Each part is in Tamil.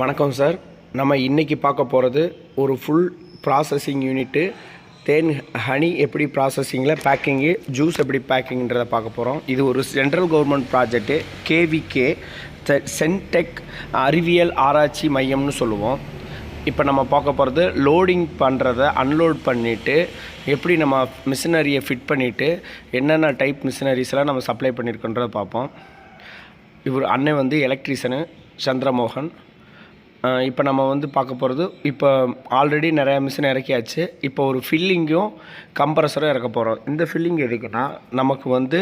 வணக்கம் சார் நம்ம இன்றைக்கி பார்க்க போகிறது ஒரு ஃபுல் ப்ராசஸிங் யூனிட்டு தேன் ஹனி எப்படி ப்ராசஸிங்கில் பேக்கிங்கு ஜூஸ் எப்படி பேக்கிங்கிறத பார்க்க போகிறோம் இது ஒரு central government project KVK Cendect அறிவியல் ஆராய்ச்சி மையம்னு சொல்லுவோம். இப்போ நம்ம பார்க்க போகிறது லோடிங் பண்ணுறத அன்லோட் பண்ணிவிட்டு எப்படி நம்ம மிஷினரியை ஃபிட் பண்ணிவிட்டு என்னென்ன டைப் மிஷினரிஸ்லாம் நம்ம சப்ளை பண்ணியிருக்கோன்றதை பார்ப்போம். இவர் அண்ணன் வந்து எலக்ட்ரீஷனு சந்திரமோகன். இப்போ நம்ம வந்து பார்க்க போகிறது இப்போ ஆல்ரெடி நிறையா மிஷின் இறக்கியாச்சு. இப்போ ஒரு ஃபில்லிங்கும் கம்ப்ரஸரும் இறக்க போகிறோம் இந்த ஃபில்லிங் எதுக்குன்னா நமக்கு வந்து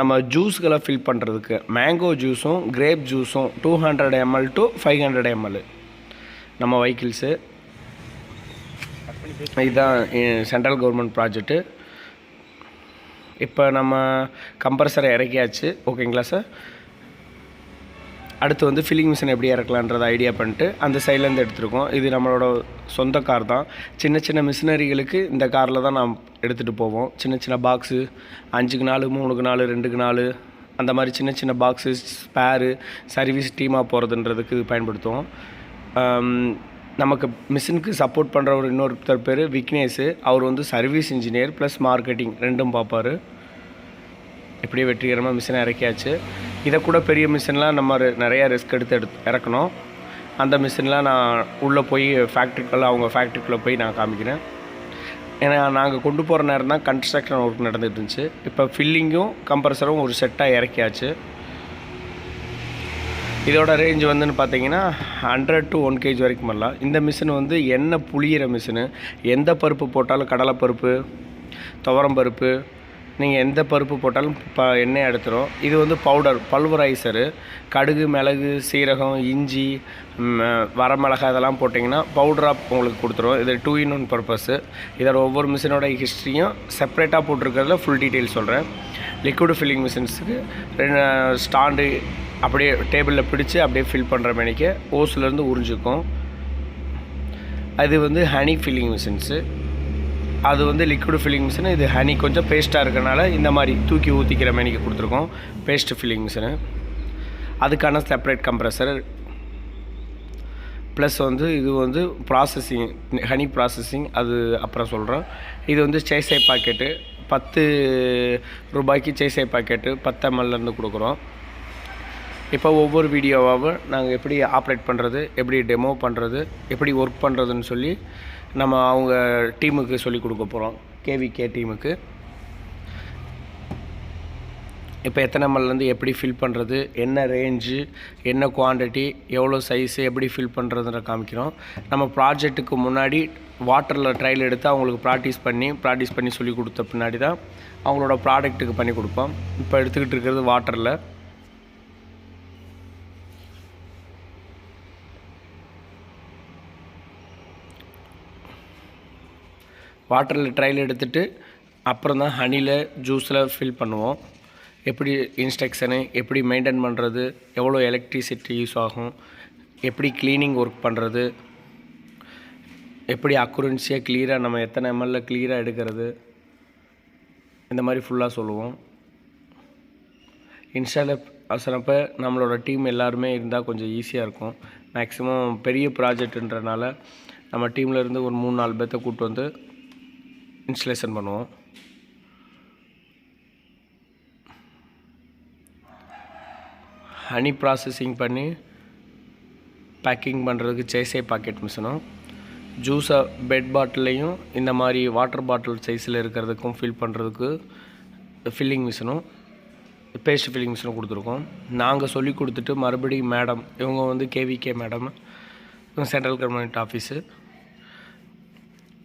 நம்ம ஜூஸ்களை ஃபில் பண்ணுறதுக்கு மேங்கோ ஜூஸும் grape ஜூஸும் two hundred ML to five hundred ML நம்ம வெஹிக்கிள்ஸு இதுதான் சென்ட்ரல் கவர்மெண்ட் ப்ராஜெக்ட்டு இப்போ நம்ம கம்ப்ரஸரை இறக்கியாச்சு. ஓகேங்களா சார் அடுத்து வந்து ஃபில்லிங் மிஷின் எப்படி இறக்கலான்றதை ஐடியா பண்ணிட்டு அந்த சைட்லேருந்து எடுத்துருக்கோம். இது நம்மளோட சொந்த கார் தான். சின்ன சின்ன மிஷினரிகளுக்கு இந்த காரில் தான் நாம் எடுத்துகிட்டு போவோம். சின்ன சின்ன பாக்ஸு அஞ்சுக்கு நாலு மூணுக்கு நாலு ரெண்டுக்கு நாலு அந்த மாதிரி சின்ன சின்ன பாக்ஸு ஸ்பேரு சர்வீஸ் டீமாக போகிறதுன்றதுக்கு இது பயன்படுத்துவோம். நமக்கு மிஷினுக்கு சப்போர்ட் பண்ணுற ஒரு இன்னொருத்தர் பேர் விக்னேஷு. அவர் வந்து சர்வீஸ் இன்ஜினியர் ப்ளஸ் மார்க்கெட்டிங் ரெண்டும் பார்ப்பார். இப்படியே வெற்றிகரமாக மிஷினை இறக்கியாச்சு. இதை கூட பெரிய மிஷின்லாம் நம்ம நிறையா நிறைய ரிஸ்க் எடுத்து எடுத்து இறக்கணும். அந்த மிஷின்லாம் நான் உள்ளே போய் ஃபேக்ட்ரிக்குள்ளே அவங்க ஃபேக்ட்ரிக்குள்ளே போய் நான் காமிக்கிறேன். ஏன்னா நாங்கள் கொண்டு போகிற நேரம் தான் கன்ஸ்ட்ரக்ஷன் ஒர்க் நடந்துட்டு இருந்துச்சு. இப்போ ஃபில்லிங்கும் கம்ப்ரஸரும் ஒரு செட்டாக இறக்கியாச்சு. இதோட ரேஞ்ச் வந்துன்னு பார்த்தீங்கன்னா ஹண்ட்ரட் டு ஒன் கேஜி வரைக்கும் வரலாம். இந்த மிஷின் வந்து எண்ணெய் புளியிற மிஷினு. எந்த பருப்பு போட்டாலும் கடலைப்பருப்பு துவரம் பருப்பு நீங்கள் எந்த பருப்பு போட்டாலும் ப எண்ணெய் எடுத்துரும். இது வந்து பவுடர் பல்வரைசரு கடுகு மிளகு சீரகம் இஞ்சி வரமிளகா இதெல்லாம் போட்டிங்கன்னா பவுடராக உங்களுக்கு கொடுத்துரும். இது டூ இன் ஒன் பர்பஸ்ஸு இதோட ஒவ்வொரு மிஷினோட ஹிஸ்ட்ரியும் செப்பரேட்டாக போட்டிருக்கிறதுல ஃபுல் டீட்டெயில் சொல்கிறேன் லிக்விட் ஃபில்லிங் மிஷின்ஸுக்கு ரெண்டு ஸ்டாண்டு அப்படியே டேபிளில் பிடிச்சு அப்படியே ஃபில் பண்ணுற மேனிக்கு ஓஸ்லேருந்து உறிஞ்சிக்கும். அது வந்து ஹனி ஃபில்லிங் மிஷின்ஸு அது வந்து லிக்விட் ஃபில்லிங் மிஷின் இது ஹனி கொஞ்சம் பேஸ்ட்டாக இருக்கனால இந்த மாதிரி தூக்கி ஊற்றிக்கிற மேனிக்கு கொடுத்துருக்கோம். பேஸ்ட் ஃபில்லிங் மிஷினு அதுக்கான செப்பரேட் கம்ப்ரஸர் ப்ளஸ் வந்து இது வந்து ப்ராசஸிங் ஹனி ப்ராசஸிங் அது அப்புறம் சொல்கிறோம் இது வந்து சேசை பாக்கெட்டு பத்து ரூபாய்க்கு சேசை பாக்கெட்டு பத்து எம்எல்லேருந்து கொடுக்குறோம். இப்போ ஒவ்வொரு வீடியோவாகவும் நாங்கள் எப்படி ஆப்ரேட் பண்ணுறது எப்படி டெமோ பண்ணுறது எப்படி ஒர்க் பண்ணுறதுன்னு சொல்லி நம்ம அவங்க டீமுக்கு சொல்லி கொடுக்க போகிறோம் கேவிகே டீமுக்கு இப்போ எத்தனை மல்லேருந்து எப்படி ஃபில் பண்ணுறது என்ன ரேஞ்சு என்ன குவாண்டிட்டி எவ்வளோ சைஸு எப்படி ஃபில் பண்ணுறதுன்ற காமிக்கிறோம். நம்ம ப்ராஜெக்ட்டுக்கு முன்னாடி வாட்டரில் ட்ரையல் எடுத்து அவங்களுக்கு ப்ராக்டிஸ் பண்ணி ப்ராக்டிஸ் பண்ணி சொல்லி கொடுத்த பின்னாடி தான் அவங்களோட ப்ராடக்ட்டுக்கு பண்ணி கொடுப்போம். இப்போ எடுத்துக்கிட்டு இருக்கிறது வாட்டரில் வாட்டரில் ட்ரையல் எடுத்துகிட்டு அப்புறம் தான் ஹனியில் ஜூஸில் ஃபில் பண்ணுவோம். எப்படி இன்ஸ்ட்ரக்ஷனு எப்படி மெயின்டைன் பண்ணுறது எவ்வளோ எலக்ட்ரிசிட்டி யூஸ் ஆகும் எப்படி க்ளீனிங் ஒர்க் பண்ணுறது எப்படி அக்குரன்சியாக கிளியராக நம்ம எத்தனை எம்எல்ல கிளியராக எடுக்கிறது இந்த மாதிரி ஃபுல்லாக சொல்லுவோம். இன்ஸ்டால அசனப்போ நம்மளோட டீம் எல்லாருமே இருந்தால் கொஞ்சம் ஈஸியாக இருக்கும். மேக்ஸிமம் பெரிய ப்ராஜெக்ட்ன்றனால நம்ம டீமில் இருந்து ஒரு மூணு நாலு பேர்த்த கூப்பிட்டு வந்து இன்ஸ்டலேஷன் பண்ணுவோம். ஹனி ப்ராசஸிங் பண்ணி பேக்கிங் பண்ணுறதுக்கு சேசே பாக்கெட் மிஷினும் ஜூஸை பெட் பாட்டிலையும் இந்த மாதிரி வாட்டர் பாட்டில் சைஸில் இருக்கிறதுக்கும் ஃபில் பண்ணுறதுக்கு ஃபில்லிங் மிஷினும் பேஸ்ட் ஃபில்லிங் மிஷினும் கொடுத்துருக்கோம். நாங்கள் சொல்லி கொடுத்துட்டு மறுபடியும் மேடம் இவங்க வந்து KVK madam central government office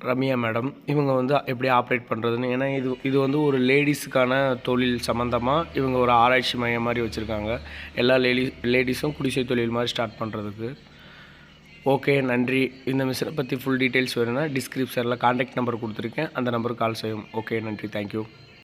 Ramya madam இவங்க வந்து எப்படி ஆப்ரேட் பண்ணுறதுன்னு ஏன்னா இது இது வந்து ஒரு லேடிஸுக்கான தொழில் சம்மந்தமாக இவங்க ஒரு ஆராய்ச்சி மையம் மாதிரி வச்சுருக்காங்க. எல்லா லேடி லேடிஸும் குடிசை தொழில் மாதிரி ஸ்டார்ட் பண்ணுறதுக்கு ஓகே நன்றி. இந்த மிஷினை பற்றி ஃபுல் டீட்டெயில்ஸ் வேணும்னா டிஸ்கிரிப்ஷனில் காண்டாக்ட் நம்பர் கொடுத்துருக்கேன். அந்த நம்பருக்கு கால் செய்யும் ஓகே நன்றி. தேங்க்யூ